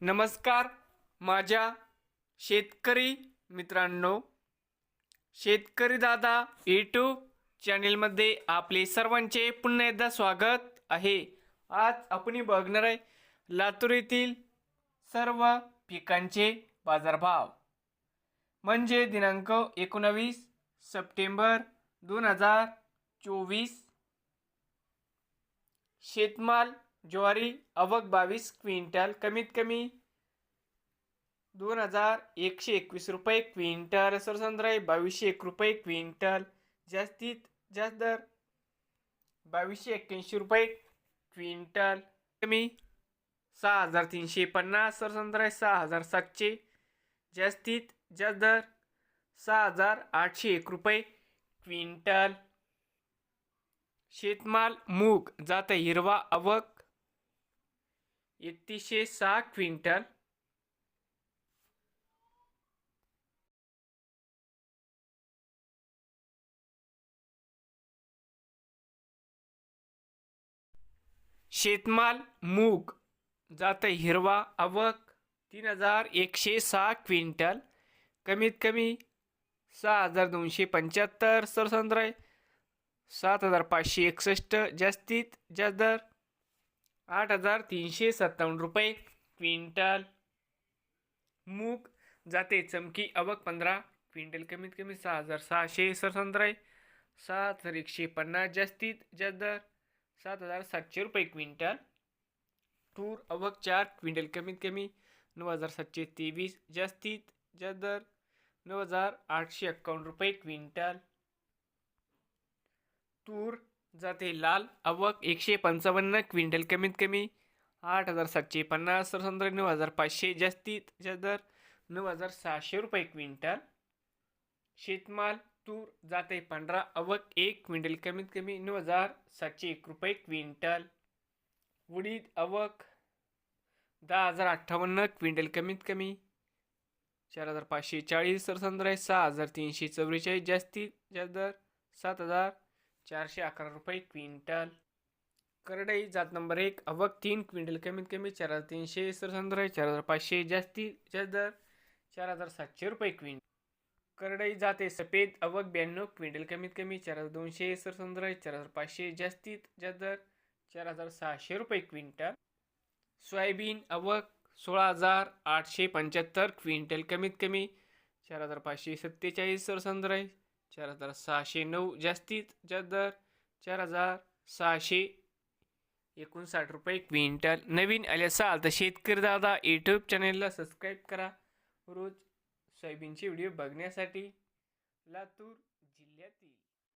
नमस्कार माझ्या शेतकरी मित्रांनो शेतकरी दादा यूट्यूब चॅनेलमध्ये आपले सर्वांचे पुन्हा एकदा स्वागत आहे. आज आपण बघणार आहे लातूर येथील सर्व पिकांचे बाजारभाव. म्हणजे दिनांक एकोणावीस सप्टेंबर दोन हजार चोवीस. शेतमाल ज्वारी अवक बावीस क्विंटल कमीत कमी दोन हजार एकशे एकवीस रुपये क्विंटल. सरसंद्राई बावीसशे एक रुपये क्विंटल. जास्तीत जास्त दर बावीसशे एक्क्याऐंशी रुपये क्विंटल. कमी सहा हजार तीनशे पन्नास सरसंद्राई सहा हजार सातशे. जास्तीत जास्त दर सहा हजार आठशे एक रुपये क्विंटल. शेतमाल मूग जात हिरवा अवक एकतीसशे सहा क्विंटल. शेतमाल मूग जात हिरवा आवक तीन हजार एकशे सहा क्विंटल. कमीत कमी सहा हजार दोनशे पंच्याहत्तर सरसंद्र सात हजार पाचशे एकसष्ट. जास्तीत जास्त दर आठ हजार तीनशे सत्तावन्न रुपये. क्विंटल मूग जाते चमकी अवक पंधरा. क्विंटल कमीत कमी सहा हजार सहाशे सरसंद्र आहे. सात हजार एकशे पन्नास जास्तीत जास्त दर सात हजार सातशे रुपये क्विंटल. तूर अवक चार. क्विंटल कमीत कमी नऊ हजार सातशे तेवीस जास्तीत जास्त दर नऊ हजार आठशे एक्कावन्न रुपये क्विंटल. तूर जाते. लाल अवक एकशे पंचावन्न क्विंटल कमीत कमी आठ हजार सातशे पन्नास सरसंद्र नऊ हजार पाचशे जास्तीत जास्त दर नऊ हजार सहाशे रुपये क्विंटल. शेतमाल तूर जाते पंधरा अवक एक क्विंटल कमीत कमी नऊ हजार सातशे एक रुपये क्विंटल. उडीद अवक दहा हजार अठ्ठावन्न क्विंटल कमीत कमी चार हजार पाचशे चाळीस सरसंद्र आहे सहा हजार तीनशे चौवेचाळीस जास्तीत जास्त दर सात हजार चारशे अकरा रुपये क्विंटल. करडई जात नंबर एक अवक तीन क्विंटल कमीत कमी चार हजार तीनशे सरसंद्र चार हजार पाचशे जास्तीत जास्त दर चार हजार सातशे रुपये क्विंटल. करडई जाते सफेद अवक ब्याण्णव क्विंटल कमीत कमी चार हजार दोनशे सरसंद्र चार हजार पाचशे जास्तीत जास्त दर चार हजार सहाशे रुपये क्विंटल. सोयाबीन अवक सोळा हजार आठशे पंच्याहत्तर क्विंटल कमीत कमी चार हजार पाचशे सत्तेचाळीस सरसंद्र आहे चार हजार सहाशे नऊ. जास्तीत जास्त दर चार हजार सहाशे एकोणसाठ रुपये क्विंटल. नवीन आले असाल तर शेतकरी दादा यूट्यूब चॅनेलला सबस्क्राईब करा. रोज सोयाबीनचे व्हिडिओ बघण्यासाठी लातूर जिल्ह्यातील